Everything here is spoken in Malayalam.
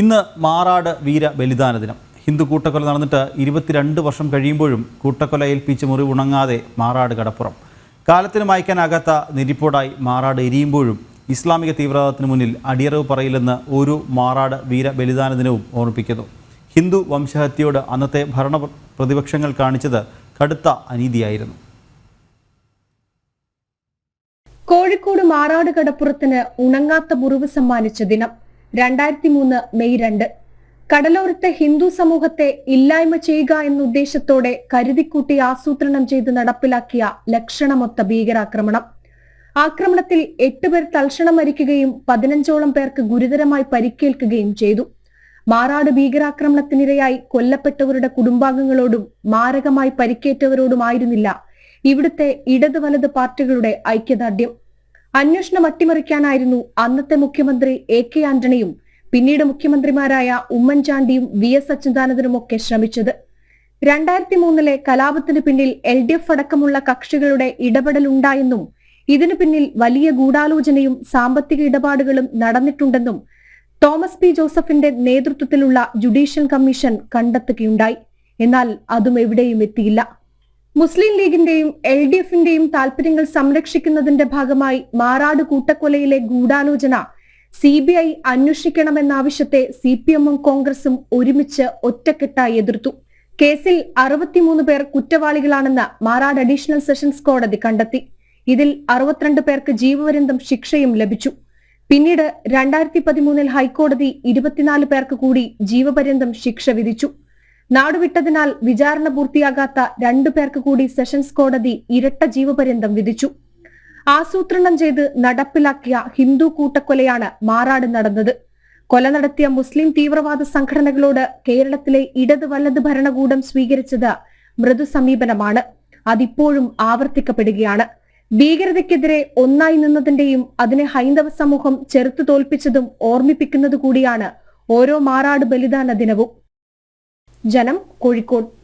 ഇന്ന് മാറാട് വീര ബലിദാന ദിനം. ഹിന്ദു കൂട്ടക്കൊല നടന്നിട്ട് ഇരുപത്തിരണ്ട് വർഷം കഴിയുമ്പോഴും കൂട്ടക്കൊല ഏൽപ്പിച്ച് മുറി ഉണങ്ങാതെ മാറാട് കടപ്പുറം. കാലത്തിന് മായ്ക്കാനാകാത്ത നിരിപ്പോടായി മാറാട് എരിയുമ്പോഴും ഇസ്ലാമിക തീവ്രവാദത്തിന് മുന്നിൽ അടിയറവ് പറയില്ലെന്ന് ഒരു മാറാട് വീര ബലിദാന ദിനവും ഓർമ്മിപ്പിക്കുന്നു. ഹിന്ദു വംശഹത്യയോട് അന്നത്തെ ഭരണ പ്രതിപക്ഷങ്ങൾ കാണിച്ചത് കടുത്ത അനീതിയായിരുന്നു. കോഴിക്കോട് മാറാട് കടപ്പുറത്തിന് ഉണങ്ങാത്ത മുറിവ് സമ്മാനിച്ച ദിനം. രണ്ടായിരത്തി മൂന്ന് മെയ് രണ്ട്. കടലോരത്തെ ഹിന്ദു സമൂഹത്തെ ഇല്ലായ്മ ചെയ്യുക എന്ന ഉദ്ദേശത്തോടെ കരുതിക്കൂട്ടി ആസൂത്രണം ചെയ്ത് നടപ്പിലാക്കിയ ലക്ഷണമൊത്ത ഭീകരാക്രമണം. ആക്രമണത്തിൽ എട്ടുപേർ തൽക്ഷണം മരിക്കുകയും പതിനഞ്ചോളം പേർക്ക് ഗുരുതരമായി പരിക്കേൽക്കുകയും ചെയ്തു. മാറാട് ഭീകരാക്രമണത്തിനിരയായി കൊല്ലപ്പെട്ടവരുടെ കുടുംബാംഗങ്ങളോടും മാരകമായി പരിക്കേറ്റവരോടുമായിരുന്നില്ല ഇവിടുത്തെ ഇടത് വലത് പാർട്ടികളുടെ ഐക്യദാർഢ്യം. അന്വേഷണം അട്ടിമറിക്കാനായിരുന്നു അന്നത്തെ മുഖ്യമന്ത്രി എ കെ ആന്റണിയും പിന്നീട് മുഖ്യമന്ത്രിമാരായ ഉമ്മൻചാണ്ടിയും വി എസ് അച്യുതാനന്ദനുമൊക്കെ ശ്രമിച്ചത്. രണ്ടായിരത്തി മൂന്നിലെ കലാപത്തിന് പിന്നിൽ എൽ ഡി എഫ് അടക്കമുള്ള കക്ഷികളുടെ ഇടപെടലുണ്ടായെന്നും ഇതിനു പിന്നിൽ വലിയ ഗൂഢാലോചനയും സാമ്പത്തിക ഇടപാടുകളും നടന്നിട്ടുണ്ടെന്നും തോമസ് പി ജോസഫിന്റെ നേതൃത്വത്തിലുള്ള ജുഡീഷ്യൽ കമ്മീഷൻ കണ്ടെത്തുകയുണ്ടായി. എന്നാൽ അതും എവിടെയും എത്തിയില്ല. മുസ്ലിം ലീഗിന്റെയും എൽ ഡി എഫിന്റെയും താൽപര്യങ്ങൾ സംരക്ഷിക്കുന്നതിന്റെ ഭാഗമായി മാറാട് കൂട്ടക്കൊലയിലെ ഗൂഢാലോചന സി ബി ഐ അന്വേഷിക്കണമെന്നാവശ്യത്തെ സി പി എമ്മും കോൺഗ്രസും ഒരുമിച്ച് ഒറ്റക്കെട്ടായി എതിർത്തു. കേസിൽ അറുപത്തിമൂന്ന് പേർ കുറ്റവാളികളാണെന്ന് മാറാട് അഡീഷണൽ സെഷൻസ് കോടതി കണ്ടെത്തി. ഇതിൽ അറുപത്തിരണ്ട് പേർക്ക് ജീവപര്യന്തം ശിക്ഷയും ലഭിച്ചു. പിന്നീട് രണ്ടായിരത്തി പതിമൂന്നിൽ ഹൈക്കോടതി ഇരുപത്തിനാല് പേർക്ക് കൂടി ജീവപര്യന്തം ശിക്ഷ വിധിച്ചു. നാടുവിട്ടതിനാൽ വിചാരണ പൂർത്തിയാകാത്ത രണ്ടു പേർക്ക് കൂടി സെഷൻസ് കോടതി ഇരട്ട ജീവപര്യന്തം വിധിച്ചു. ആസൂത്രണം ചെയ്ത് നടപ്പിലാക്കിയ ഹിന്ദു കൂട്ടക്കൊലയാണ് മാറാട് നടന്നത്. കൊല നടത്തിയ മുസ്ലിം തീവ്രവാദ സംഘടനകളോട് കേരളത്തിലെ ഇടത് വലത് ഭരണകൂടം സ്വീകരിച്ചത് മൃദു സമീപനമാണ്. അതിപ്പോഴും ആവർത്തിക്കപ്പെടുകയാണ്. ഭീകരതയ്ക്കെതിരെ ഒന്നായി നിന്നതിന്റെയും അതിനെ ഹൈന്ദവ സമൂഹം ചെറുത്തു തോൽപ്പിച്ചതും ഓർമ്മിപ്പിക്കുന്നത് കൂടിയാണ് ഓരോ മാറാട് ബലിദാന ദിനവും. ജനം കോഴിക്കോട്